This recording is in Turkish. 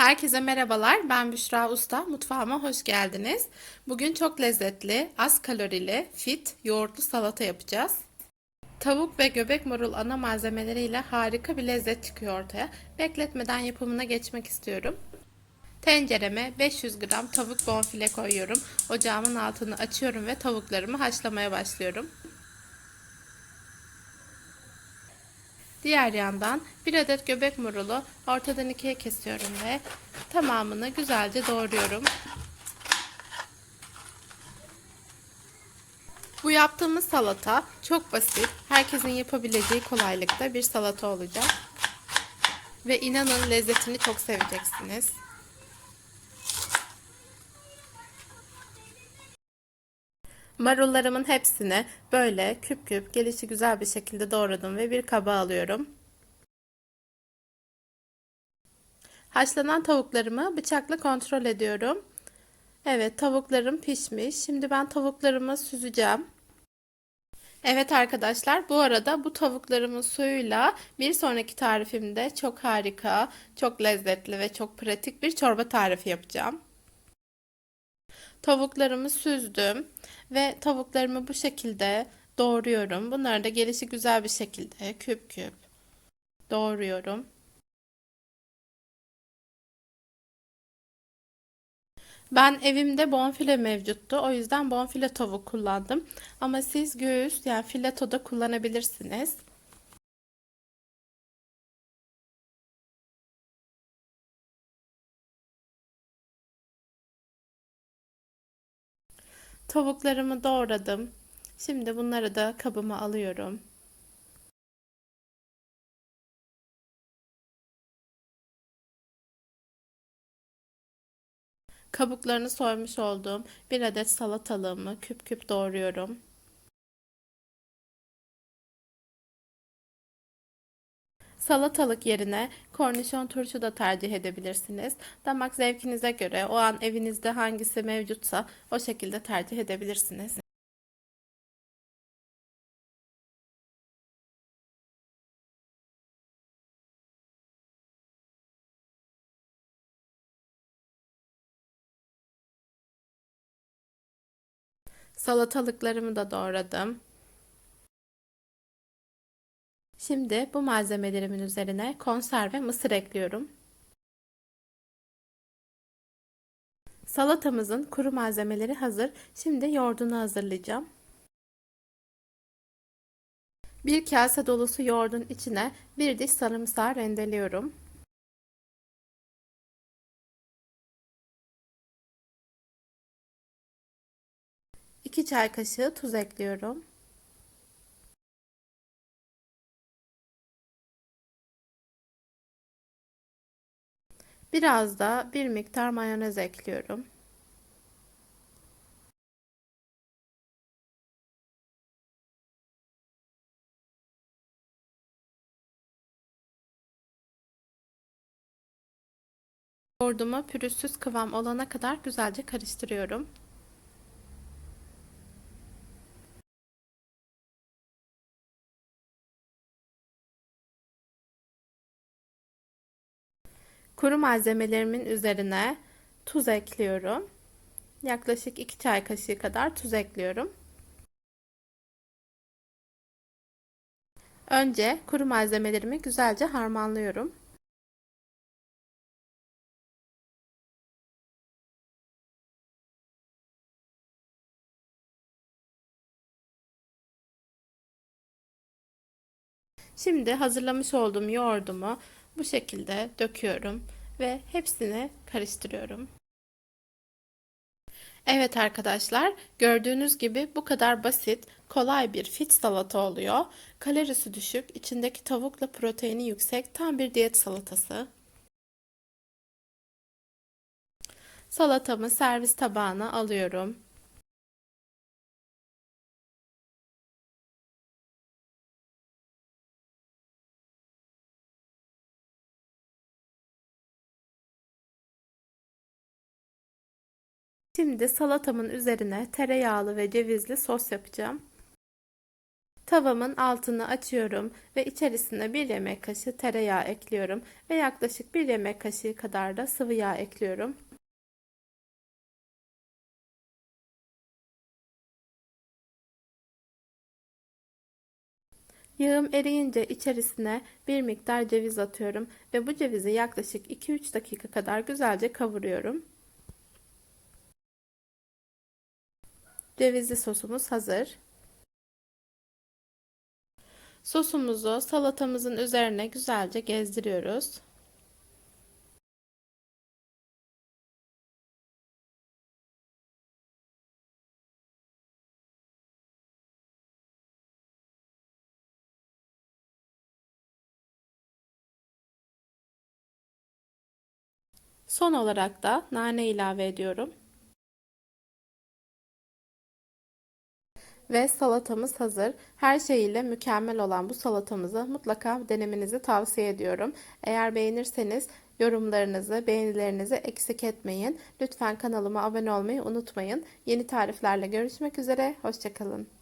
Herkese merhabalar. Ben Büşra Usta. Mutfağıma hoş geldiniz. Bugün çok lezzetli, az kalorili, fit, yoğurtlu salata yapacağız. Tavuk ve göbek marul ana malzemeleriyle harika bir lezzet çıkıyor ortaya. Bekletmeden yapımına geçmek istiyorum. Tencereme 500 gram tavuk bonfile koyuyorum. Ocağımın altını açıyorum ve tavuklarımı haşlamaya başlıyorum. Diğer yandan bir adet göbek marulu ortadan ikiye kesiyorum ve tamamını güzelce doğruyorum. Bu yaptığımız salata çok basit, herkesin yapabileceği kolaylıkta bir salata olacak. Ve inanın lezzetini çok seveceksiniz. Marullarımın hepsini böyle küp küp gelişi güzel bir şekilde doğradım ve bir kaba alıyorum. Haşlanan tavuklarımı bıçakla kontrol ediyorum. Evet tavuklarım pişmiş. Şimdi ben tavuklarımı süzeceğim. Evet arkadaşlar bu arada bu tavuklarımın suyuyla bir sonraki tarifimde çok harika, çok lezzetli ve çok pratik bir çorba tarifi yapacağım. Tavuklarımı süzdüm ve tavuklarımı bu şekilde doğruyorum. Bunları da gelişi güzel bir şekilde küp küp doğruyorum. Ben evimde bonfile mevcuttu. O yüzden bonfile tavuk kullandım. Ama siz göğüs yani fileto da kullanabilirsiniz. Tavuklarımı doğradım. Şimdi bunları da kabıma alıyorum. Kabuklarını soymuş olduğum bir adet salatalığımı küp küp doğruyorum. Salatalık yerine kornişon turşu da tercih edebilirsiniz. Damak zevkinize göre o an evinizde hangisi mevcutsa o şekilde tercih edebilirsiniz. Salatalıklarımı da doğradım. Şimdi bu malzemelerimin üzerine konserve mısır ekliyorum. Salatamızın kuru malzemeleri hazır. Şimdi yoğurdunu hazırlayacağım. Bir kase dolusu yoğurdun içine bir diş sarımsağı rendeliyorum. 2 çay kaşığı tuz ekliyorum. Biraz da bir miktar mayonez ekliyorum. Yoğurdumu pürüzsüz kıvam olana kadar güzelce karıştırıyorum. Kuru malzemelerimin üzerine tuz ekliyorum. Yaklaşık 2 çay kaşığı kadar tuz ekliyorum. Önce kuru malzemelerimi güzelce harmanlıyorum. Şimdi hazırlamış olduğum yoğurdumu bu şekilde döküyorum ve hepsini karıştırıyorum. Evet arkadaşlar, gördüğünüz gibi bu kadar basit, kolay bir fit salata oluyor. Kalorisi düşük, içindeki tavukla proteini yüksek, tam bir diyet salatası. Salatamı servis tabağına alıyorum. Şimdi salatamın üzerine tereyağlı ve cevizli sos yapacağım. Tavamın altını açıyorum ve içerisine 1 yemek kaşığı tereyağı ekliyorum ve yaklaşık 1 yemek kaşığı kadar da sıvı yağ ekliyorum. Yağım eriyince içerisine bir miktar ceviz atıyorum ve bu cevizi yaklaşık 2-3 dakika kadar güzelce kavuruyorum. Cevizli sosumuz hazır. Sosumuzu salatamızın üzerine güzelce gezdiriyoruz. Son olarak da nane ilave ediyorum. Ve salatamız hazır. Her şeyiyle mükemmel olan bu salatamızı mutlaka denemenizi tavsiye ediyorum. Eğer beğenirseniz yorumlarınızı, beğenilerinizi eksik etmeyin. Lütfen kanalıma abone olmayı unutmayın. Yeni tariflerle görüşmek üzere. Hoşçakalın.